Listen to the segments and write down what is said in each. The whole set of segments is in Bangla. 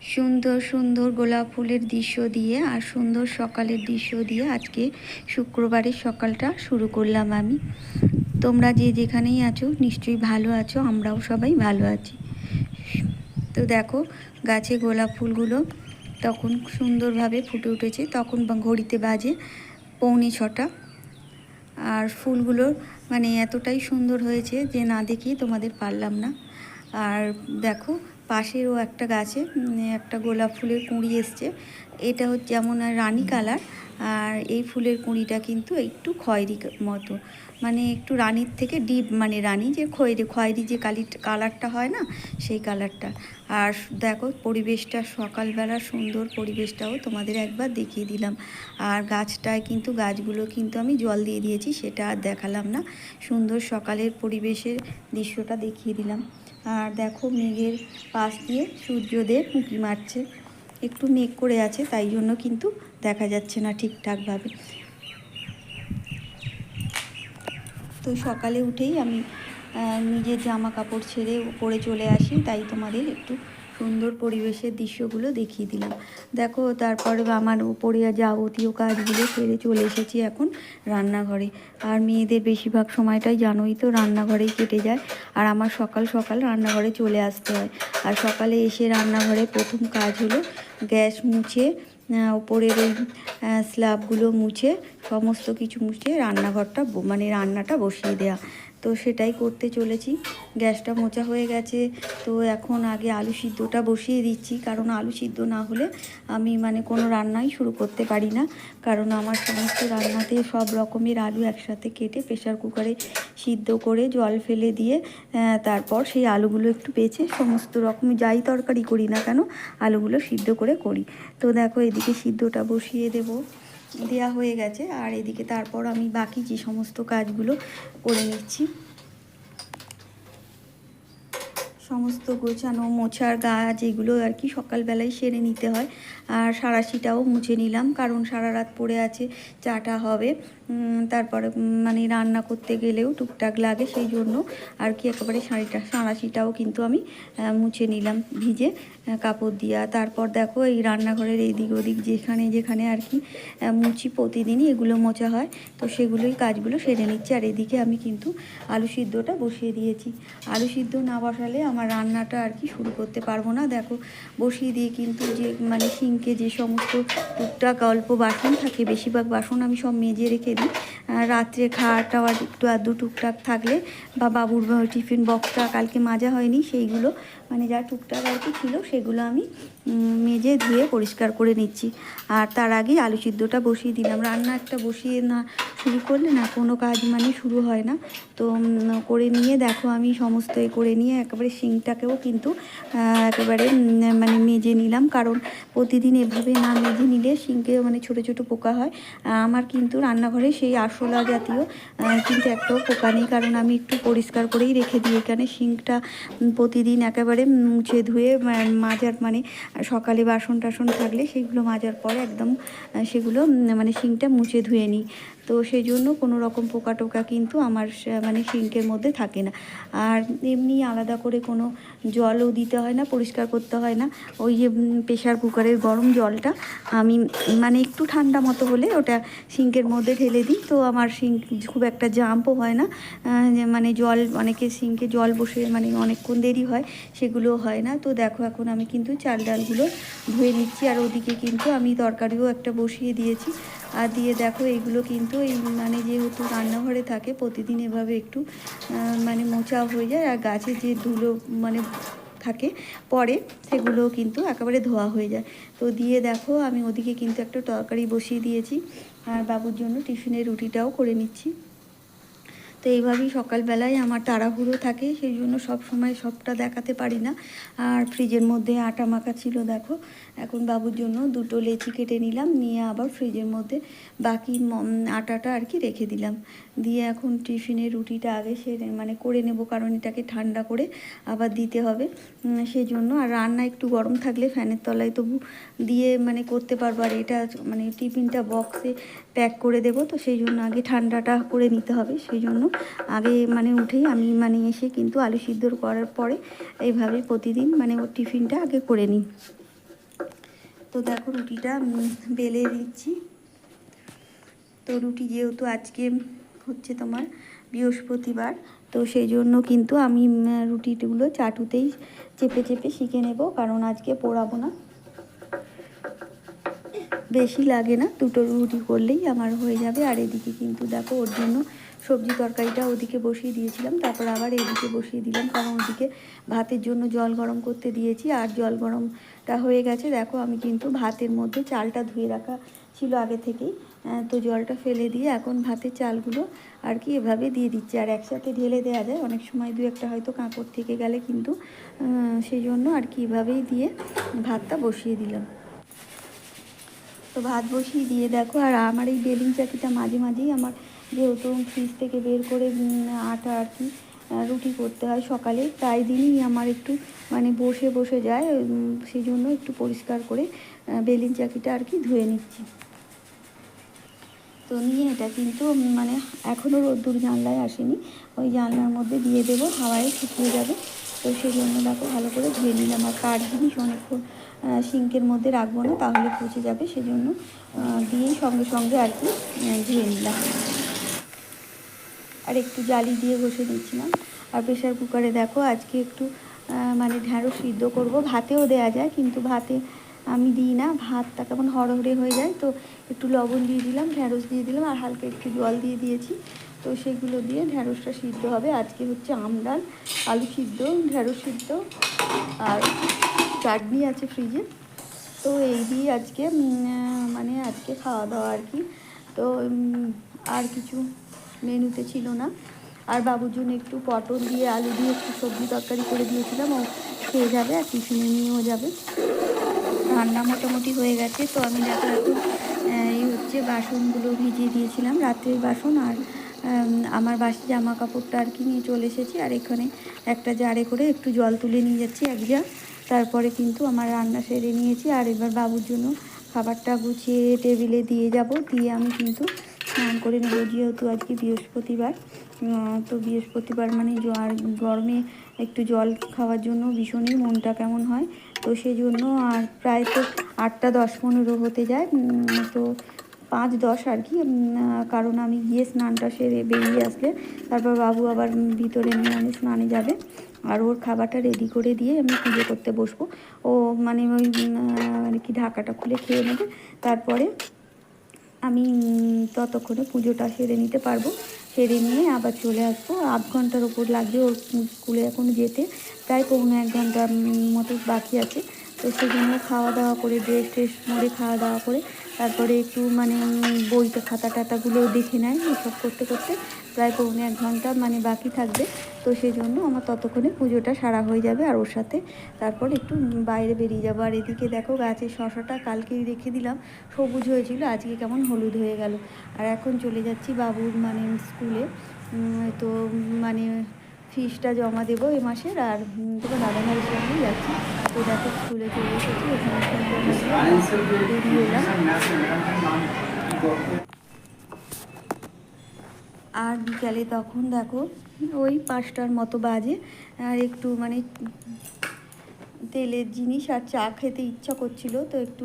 সুন্দর সুন্দর গোলাপ ফুলের দৃশ্য দিয়ে আর সুন্দর সকালের দৃশ্য দিয়ে আজকে শুক্রবারের সকালটা শুরু করলাম আমি। তোমরা যে যেখানেই আছো নিশ্চয়ই ভালো আছো, আমরাও সবাই ভালো আছি। তো দেখো, গাছে গোলাপ ফুলগুলো তখন সুন্দরভাবে ফুটে উঠেছে। তখন ঘড়িতে বাজে পৌনে ছটা। আর ফুলগুলো মানে এতটাই সুন্দর হয়েছে যে না দেখিয়ে তোমাদের পারলাম না। আর দেখো পাশেরও একটা গাছে একটা গোলাপ ফুলের কুঁড়ি এসছে। এটা হচ্ছে যেমন রানী কালার আর এই ফুলের কুঁড়িটা কিন্তু একটু খয়েরি মতো। মানে একটু রানীর থেকে ডিপ মানে রানী যে খয়েরি খয়েরি যে কালি কালারটা হয় না সেই কালারটা। আর দেখো পরিবেশটা সকালবেলা সুন্দর পরিবেশটাও তোমাদের একবার দেখিয়ে দিলাম। আর গাছটায় কিন্তু গাছগুলো কিন্তু আমি জল দিয়ে দিয়েছি সেটা আর দেখালাম না। সুন্দর সকালের পরিবেশের দৃশ্যটা দেখিয়ে দিলাম। আর দেখো মেঘের পাশ দিয়ে সূর্যদেব উঁকি মারছে। একটু মেঘ করে আছে, তাই জন্য কিন্তু দেখা যাচ্ছে না ঠিকঠাকভাবে। তো সকালে উঠেই আমি নিজের জামা কাপড় ছেড়ে উপরে চলে আসি, তাই তোমাদের একটু সুন্দর পরিবেশের দৃশ্যগুলো দেখিয়ে দিলাম। দেখো, তারপরে আমার উপরে যাবতীয় কাজগুলো সেরে চলে এসেছি এখন রান্নাঘরে। আর মেয়েদের বেশিরভাগ সময়টাই জানোই তো, রান্নাঘরেই কেটে যায়। আর আমার সকাল সকাল রান্নাঘরে চলে আসতে হয়। আর সকালে এসে রান্নাঘরে প্রথম কাজ হলো গ্যাস মুছে ওপরের ওই স্ল্যাবগুলো মুছে, সমস্ত কিছু মুছে রান্নাঘরটা মানে রান্নাটা বসিয়ে দেওয়া তো সেটাই করতে চলেছি। গ্যাসটা মোচা হয়ে গেছে। তো এখন আগে আলু সিদ্ধটা বসিয়ে দিচ্ছি। কারণ আলু সিদ্ধ না হলে আমি মানে কোনো রান্নাই শুরু করতে পারি না। কারণ আমার সমস্ত রান্নাতে সব রকমের আলু একসাথে কেটে প্রেশার কুকারে সিদ্ধ করে জল ফেলে দিয়ে তারপর সেই আলুগুলো একটু বেছে সমস্ত রকম যাই তরকারি করি না কেন, আলুগুলো সিদ্ধ করে করি। তো দেখো এদিকে সিদ্ধটা বসিয়ে দেবো। দেওয়া হয়ে গেছে। আর এদিকে তারপর আমি বাকি যে সমস্ত কাজগুলো করে নিচ্ছি। সমস্ত গোছানো, মোছার গাছ এগুলো আর কি সকালবেলায় সেরে নিতে হয়। আর সারাশিটাও মুছে নিলাম, কারণ সারা রাত পড়ে আছে, চাটা হবে। তারপরে মানে রান্না করতে গেলেও টুকটাক লাগে সেই জন্য। আর কি একেবারে শাড়িটা সাঁড়াশিটাও কিন্তু আমি মুছে নিলাম ভিজে কাপড় দিয়া। তারপর দেখো এই রান্নাঘরের এইদিক ওদিক যেখানে যেখানে আর কি মুছি প্রতিদিনই এগুলো মোছা হয়। তো সেগুলোই কাজগুলো সেরে নিচ্ছি। আর এদিকে আমি কিন্তু আলু সিদ্ধটা বসিয়ে দিয়েছি। আলু সিদ্ধ না বসালে আমার রান্নাটা আর কি শুরু করতে পারব না। দেখো, বসিয়ে দিয়ে কিন্তু যে মানে সিঙ্কে যে সমস্ত টুকটাক অল্প বাসন থাকে, বেশিরভাগ বাসন আমি সব মেজে রেখে দিই। রাত্রে খাওয়া টাওয়ার একটু আধটু টুকটাক থাকলে বা বাবুর টিফিন বক্সটা কালকে মাজা হয়নি, সেইগুলো মানে যা টুকটাক আর কি ছিল সেগুলো আমি মেজে ধুয়ে পরিষ্কার করে নিচ্ছি। আর তার আগে আলু সিদ্ধটা বসিয়ে দিলাম। রান্না একটা বসিয়ে না শুরু করলে না কোনো কাজ মানে শুরু হয় না। তো করে নিয়ে দেখো আমি সমস্ত করে নিয়ে একেবারে শিংটাকেও কিন্তু একেবারে মানে মেজে নিলাম। কারণ প্রতিদিন এভাবে না মেজে নিলে শিংকে মানে ছোট ছোট পোকা হয়। আমার কিন্তু রান্নাঘরে সেই আরশোলা জাতীয় কিন্তু একটাও পোকা নেই। কারণ আমি একটু পরিষ্কার করেই রেখে দিই। এখানে শিংটা প্রতিদিন একেবারে মুছে ধুয়ে মাজার মানে সকালে বাসন টাসন থাকলে সেগুলো মাজার পরে একদম সেগুলো মানে শিংটা মুছে ধুয়ে নিই। তো সেই জন্য কোনো রকম পোকা টোকা কিন্তু আমার মানে সিঙ্কের মধ্যে থাকে না। আর এমনি আলাদা করে কোনো জলও দিতে হয় না, পরিষ্কার করতে হয় না। ওই যে প্রেশার কুকারের গরম জলটা আমি মানে একটু ঠান্ডা মতো হলে ওটা সিঙ্কের মধ্যে ঢেলে দিই। তো আমার সিঙ্ক খুব একটা জাম্পও হয় না। মানে জল, অনেকে সিঙ্কে জল বসে মানে অনেকক্ষণ দেরি হয় সেগুলো হয় না। তো দেখো, এখন আমি কিন্তু চাল ডালগুলো ধুয়ে নিচ্ছি। আর ওদিকে কিন্তু আমি তরকারিও একটা বসিয়ে দিয়েছি। আর দিয়ে দেখো এইগুলো কিন্তু এই মানে যেহেতু রান্নাঘরে থাকে, প্রতিদিন এভাবে একটু মানে মোচা হয়ে যায় আর গাছে যে ধুলো মানে থাকে পরে সেগুলো কিন্তু একেবারে ধোয়া হয়ে যায়। তো দিয়ে দেখো আমি ওদিকে কিন্তু একটা তরকারি বসিয়ে দিয়েছি, আর বাবুর জন্য টিফিনের রুটিটাও করে নিচ্ছি। তো এইভাবেই সকালবেলায় আমার তাড়াহুড়ো থাকে, সেই জন্য সব সময় সবটা দেখাতে পারি না। আর ফ্রিজের মধ্যে আটা মাখা ছিল, দেখো। এখন বাবুর জন্য দুটো লেচি কেটে নিলাম, নিয়ে আবার ফ্রিজের মধ্যে বাকি আটাটা আর কি রেখে দিলাম। দিয়ে এখন টিফিনে রুটিটা আগে সে মানে করে নেব, কারণ এটাকে ঠান্ডা করে আবার দিতে হবে। সেই জন্য, আর রান্না একটু গরম থাকলে ফ্যানের তলায় তবু দিয়ে মানে করতে পারব, আর এটা মানে টিফিনটা বক্সে প্যাক করে দেবো, তো সেই জন্য আগে ঠান্ডাটা করে নিতে হবে, সেই জন্য আগে মানে উঠেই আমি মানে এসে কিন্তু আলু সিদ্ধ করার পরে এইভাবে প্রতিদিন মানে ওর টিফিনটা আগে করে নিই। তো দেখো রুটিটা বেলে দিচ্ছি তো রুটি যেহেতু আজকে হচ্ছে তোমার বৃহস্পতিবার, তো সেই জন্য কিন্তু আমি রুটিগুলো চাটুতেই চেপে চেপে শিখে নেব, কারণ আজকে পোড়াবো না। বেশি লাগে না, দুটো রুটি করলেই আমার হয়ে যাবে। আর এদিকে কিন্তু দেখো ওর জন্য সবজি তরকারিটা ওদিকে বসিয়ে দিয়েছিলাম, তারপর আবার এদিকে বসিয়ে দিলাম, কারণ ওদিকে ভাতের জন্য জল গরম করতে দিয়েছি, আর জল গরমটা হয়ে গেছে। দেখো, আমি কিন্তু ভাতের মধ্যে চালটা ধুয়ে রাখা ছিল আগে থেকেই তো জলটা ফেলে দিয়ে এখন ভাতের চালগুলো আর কি এভাবে দিয়ে দিচ্ছি। আর একসাথে ঢেলে দেওয়া যায়, অনেক সময় দু একটা হয়তো কাঁকড় থেকে গেলে কিন্তু সেই জন্য আর কি এভাবেই দিয়ে ভাতটা বসিয়ে দিলাম। তো ভাত বসিয়ে দিয়ে দেখো, আর আমার এই বেলিং চাকিটা মাঝে মাঝেই আমার যেহেতু ফ্রিজ থেকে বের করে আটা আর কি রুটি করতে হয় সকালে। প্রায় দিনই আমার একটু মানে বসে বসে যায় সেই জন্য একটু পরিষ্কার করে বেলিন চাকিটা আর কি ধুয়ে নিচ্ছি। তো নিয়ে এটা কিন্তু মানে এখনও রোদ্দুর জানলায় আসেনি। ওই জানলার মধ্যে দিয়ে দেবো, হাওয়ায় শুকিয়ে যাবে। তো সেই জন্য দেখো ভালো করে ধুয়ে নিলাম। আর কাঠ জিনিস অনেকক্ষণ সিঙ্কের মধ্যে রাখব না, তাহলে পচে যাবে। সেজন্য দিয়েই সঙ্গে সঙ্গে আর কি ধুয়ে নিলাম। আর একটু জালি দিয়ে বসে দিচ্ছিলাম আর প্রেশার কুকারে দেখো আজকে একটু মানে ঢ্যাঁড়স সিদ্ধ করব। ভাতেও দেওয়া যায়, কিন্তু ভাতে আমি দিই না। ভাতটা কেমন হরহরে হয়ে যায়, তো একটু লবণ দিয়ে দিলাম, ঢ্যাঁড়স দিয়ে দিলাম, আর হালকা একটু জল দিয়ে দিয়েছি। তো সেগুলো দিয়ে ঢ্যাঁড়সটা সিদ্ধ হবে। আজকে হচ্ছে আমডাল আলু সিদ্ধ, ঢ্যাঁড়স সিদ্ধ, আর চাটনি আছে ফ্রিজে তো এই দিয়ে আজকে মানে আজকে খাওয়া দাওয়া আর কি। তো আর কিছু মেনুতে ছিল না। আর বাবুর জন্য একটু পটল দিয়ে, আলু দিয়ে একটু সবজি তরকারি করে দিয়েছিলাম। ও খেয়ে যাবে আর টিফিনে নিয়েও যাবে। রান্না মোটামুটি হয়ে গেছে। তো আমি দেখো এখন এই হচ্ছে বাসনগুলো ভিজিয়ে দিয়েছিলাম রাত্রের বাসন। আর আমার বাসি জামা কাপড়টা আর কি নিয়ে চলে এসেছি। আর এখানে একটা জারে করে একটু জল তুলে নিয়ে যাচ্ছি, এক যা তারপরে কিন্তু আমার রান্না সেরে নিয়েছি। আর এবার বাবুর জন্য খাবারটা গুছিয়ে টেবিলে দিয়ে যাব। দিয়ে আমি কিন্তু স্নান করে নেব যেহেতু আজকে বৃহস্পতিবার। তো বৃহস্পতিবার মানে জ- আর গরমে একটু জল খাওয়ার জন্য ভীষণই মনটা কেমন হয়। তো সেই জন্য আর প্রায় তো আটটা দশ পনেরো হতে যায়। তো পাঁচ দশ আর কি। কারণ আমি গিয়ে স্নানটা সেরে বেরিয়ে আসলে তারপর বাবু আবার ভিতরে নিয়ে আমি স্নানে যাবে। আর ওর খাবারটা রেডি করে দিয়ে আমি পুজো করতে বসবো। ও মানে ওই আহ, মানে কি ঢাকাটা খুলে খেয়ে নেবে। তারপরে আমি ততক্ষণে পুজোটা সেরে নিতে পারব। সেরে নিয়ে আবার চলে আসব। আধ ঘণ্টার ওপর লাগবে ওর স্কুলে এখন যেতে। প্রায় পৌনে এক ঘণ্টার মতো বাকি আছে। তো সেজন্য খাওয়া দাওয়া করে ড্রেস ট্রেস মরে খাওয়া দাওয়া করে, তারপরে একটু মানে বইটা খাতা টাতাগুলো দেখে নেয়। এসব করতে করতে প্রায় পৌনে এক ঘণ্টা মানে বাকি থাকবে। তো সেই জন্য আমার ততক্ষণে পুজোটা সারা হয়ে যাবে আর ওর সাথে। তারপর একটু বাইরে বেরিয়ে যাব। আর এদিকে দেখো গাছের শশাটা কালকেই রেখে দিলাম। সবুজ হয়েছিল, আজকে কেমন হলুদ হয়ে গেল। আর এখন চলে যাচ্ছি বাবুর মানে স্কুলে। তো মানে ফিসটা জমা দেবো এ মাসের। আর তোমার দাদা ভাইয়ের সঙ্গেই যাচ্ছি। তো দেখো স্কুলে চলে এসেছি বেরিয়ে এলাম। আর বিকালে তখন দেখো ওই পাঁচটার মতো বাজে, আর একটু মানে তেলের জিনিস আর চা খেতে ইচ্ছা করছিল, তো একটু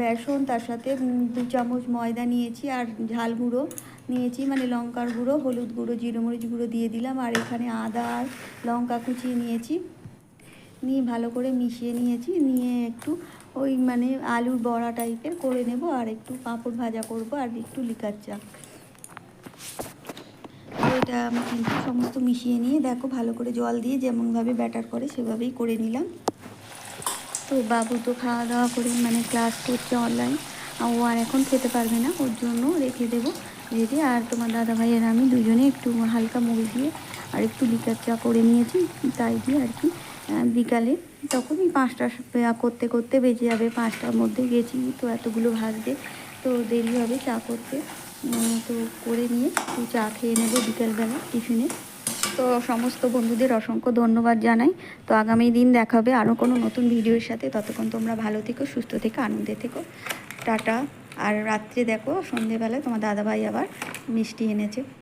বেসন, তার সাথে দু চামচ ময়দা নিয়েছি আর ঝাল গুঁড়ো নিয়েছি মানে লঙ্কার গুঁড়ো, হলুদ গুঁড়ো, জিরে মরিচ গুঁড়ো দিয়ে দিলাম, আর এখানে আদা আর লঙ্কা কুচিয়ে নিয়েছি। নিয়ে ভালো করে মিশিয়ে নিয়েছি, নিয়ে একটু ওই মানে আলুর বড়া টাইপের করে নেব, আর একটু পাঁপড় ভাজা করব, আর একটু লিকার চা। এটা আমি কিন্তু সমস্ত মিশিয়ে নিয়ে, দেখো ভালো করে জল দিয়ে যেমনভাবে ব্যাটার করে সেভাবেই করে নিলাম। তো বাবু তো খাওয়া দাওয়া করে মানে ক্লাস করছে অনলাইন ও আর এখন খেতে পারবে না, ওর জন্য রেখে দেবো। রেখে আর তোমার দাদা ভাই আর আমি দুজনে একটু হালকা মুড়ি দিয়ে আর একটু লিকার চা করে নিয়েছি, তাই দিয়ে আর কি বিকালে। তখনই পাঁচটা করতে করতে বেজে যাবে পাঁচটার মধ্যে গেছি, তো এতগুলো ভাজতে তো দেরি হবে চা করতে। তো করে নিয়ে একটু চা খেয়ে নেব বিকেলবেলা টিফিনে। তো সমস্ত বন্ধুদের অসংখ্য ধন্যবাদ জানাই। তো আগামী দিন দেখা হবে আরও কোনো নতুন ভিডিওর সাথে। ততক্ষণ তোমরা ভালো থেকো, সুস্থ থেকো, আনন্দে থেকো। টাটা। আর রাত্রে দেখো, সন্ধেবেলায় তোমার দাদাভাই আবার মিষ্টি এনেছে।